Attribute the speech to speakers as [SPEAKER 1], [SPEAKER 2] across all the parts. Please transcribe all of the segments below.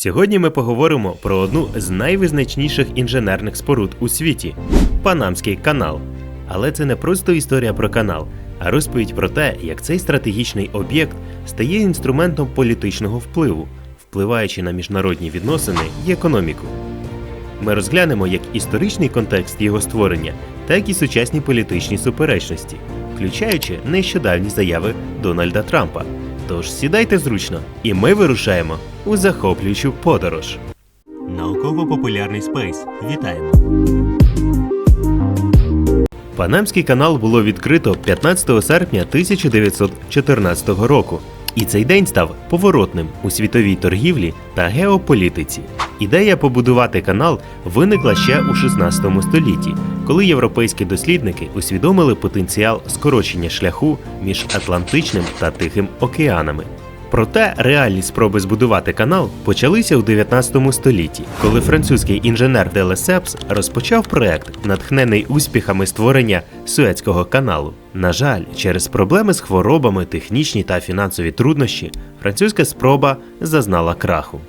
[SPEAKER 1] Сьогодні ми поговоримо про одну з найвизначніших інженерних споруд у світі Панамський канал. Але це не просто історія про канал, а розповідь про те, як цей стратегічний об'єкт стає інструментом політичного впливу, впливаючи на міжнародні відносини і економіку. Ми розглянемо як історичний контекст його створення, так і сучасні політичні суперечності, включаючи нещодавні заяви Дональда Трампа. Тож сідайте зручно, і ми вирушаємо у захоплюючу подорож. Науково-популярний спейс. Вітаємо! Панамський канал було відкрито 15 серпня 1914 року. І цей день став поворотним у світовій торгівлі та геополітиці. Ідея побудувати канал виникла ще у 16 столітті, коли європейські дослідники усвідомили потенціал скорочення шляху між Атлантичним та Тихим океанами. Проте реальні спроби збудувати канал почалися у 19 столітті, коли французький інженер де Лесепс розпочав проект, натхнений успіхами створення Суецького каналу. На жаль, через проблеми з хворобами, технічні та фінансові труднощі, французька спроба зазнала краху.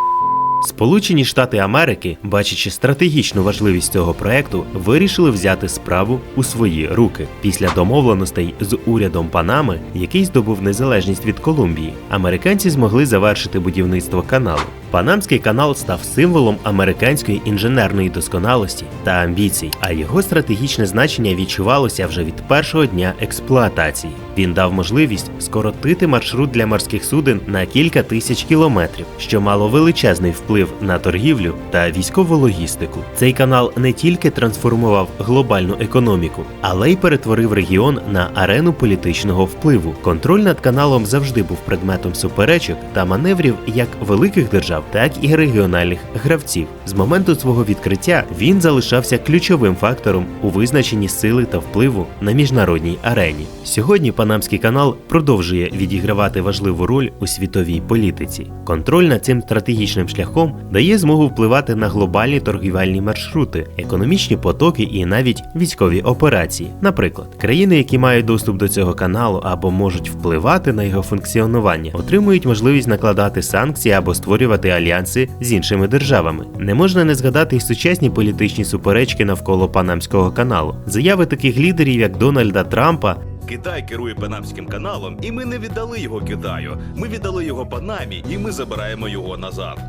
[SPEAKER 1] Сполучені Штати Америки, бачачи стратегічну важливість цього проекту, вирішили взяти справу у свої руки. Після домовленостей з урядом Панами, який здобув незалежність від Колумбії, американці змогли завершити будівництво каналу. Панамський канал став символом американської інженерної досконалості та амбіцій, а його стратегічне значення відчувалося вже від першого дня експлуатації. Він дав можливість скоротити маршрут для морських суден на кілька тисяч кілометрів, що мало величезний вплив на торгівлю та військову логістику. Цей канал не тільки трансформував глобальну економіку, але й перетворив регіон на арену політичного впливу. Контроль над каналом завжди був предметом суперечок та маневрів як великих держав, так і регіональних гравців. З моменту свого відкриття він залишався ключовим фактором у визначенні сили та впливу на міжнародній арені. Сьогодні Панамський канал продовжує відігравати важливу роль у світовій політиці. Контроль над цим стратегічним шляхом дає змогу впливати на глобальні торгівельні маршрути, економічні потоки і навіть військові операції. Наприклад, країни, які мають доступ до цього каналу або можуть впливати на його функціонування, отримують можливість накладати санкції або створювати альянси з іншими державами. Не можна не згадати й сучасні політичні суперечки навколо Панамського каналу. Заяви таких лідерів, як Дональда Трампа,
[SPEAKER 2] Китай керує Панамським каналом, і ми не віддали його Китаю. Ми віддали його Панамі, і ми забираємо його назад.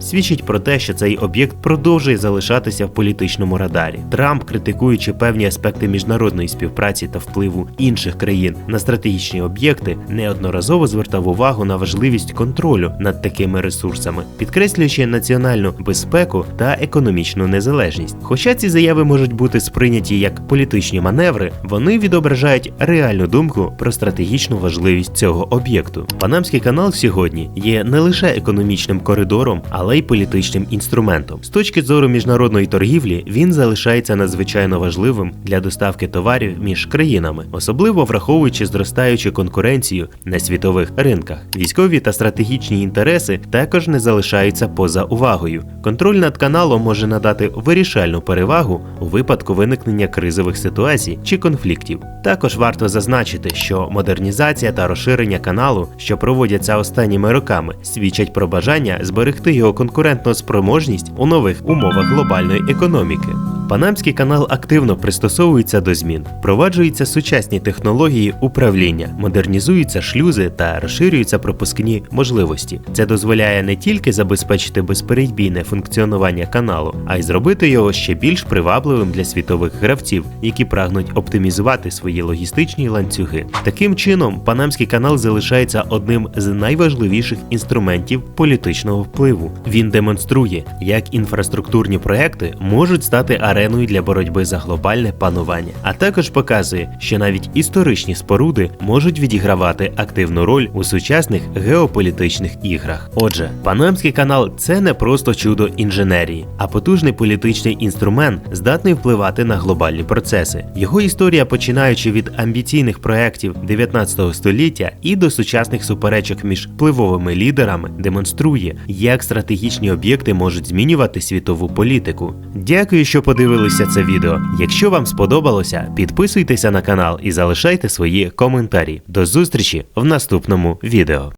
[SPEAKER 1] Свідчить про те, що цей об'єкт продовжує залишатися в політичному радарі. Трамп, критикуючи певні аспекти міжнародної співпраці та впливу інших країн на стратегічні об'єкти, неодноразово звертав увагу на важливість контролю над такими ресурсами, підкреслюючи національну безпеку та економічну незалежність. Хоча ці заяви можуть бути сприйняті як політичні маневри, вони відображають реальну думку про стратегічну важливість цього об'єкту. Панамський канал сьогодні є не лише економічним коридором, але й політичним інструментом. З точки зору міжнародної торгівлі він залишається надзвичайно важливим для доставки товарів між країнами, особливо враховуючи зростаючу конкуренцію на світових ринках. Військові та стратегічні інтереси також не залишаються поза увагою. Контроль над каналом може надати вирішальну перевагу у випадку виникнення кризових ситуацій чи конфліктів. Також варто зазначити, що модернізація та розширення каналу, що проводяться останніми роками, свідчать про бажання зберегти його конкурентну спроможність у нових умовах глобальної економіки. Панамський канал активно пристосовується до змін, впроваджуються сучасні технології управління, модернізуються шлюзи та розширюються пропускні можливості. Це дозволяє не тільки забезпечити безперебійне функціонування каналу, а й зробити його ще більш привабливим для світових гравців, які прагнуть оптимізувати свої логістичні ланцюги. Таким чином, Панамський канал залишається одним з найважливіших інструментів політичного впливу. Він демонструє, як інфраструктурні проекти можуть стати ареною для боротьби за глобальне панування, а також показує, що навіть історичні споруди можуть відігравати активну роль у сучасних геополітичних іграх. Отже, Панамський канал це не просто чудо інженерії, а потужний політичний інструмент, здатний впливати на глобальні процеси. Його історія, починаючи від амбіційних проєктів 19 століття і до сучасних суперечок між впливовими лідерами, демонструє, як стратегічні об'єкти можуть змінювати світову політику. Дякую, що подивилися це відео. Якщо вам сподобалося, підписуйтеся на канал і залишайте свої коментарі. До зустрічі в наступному відео.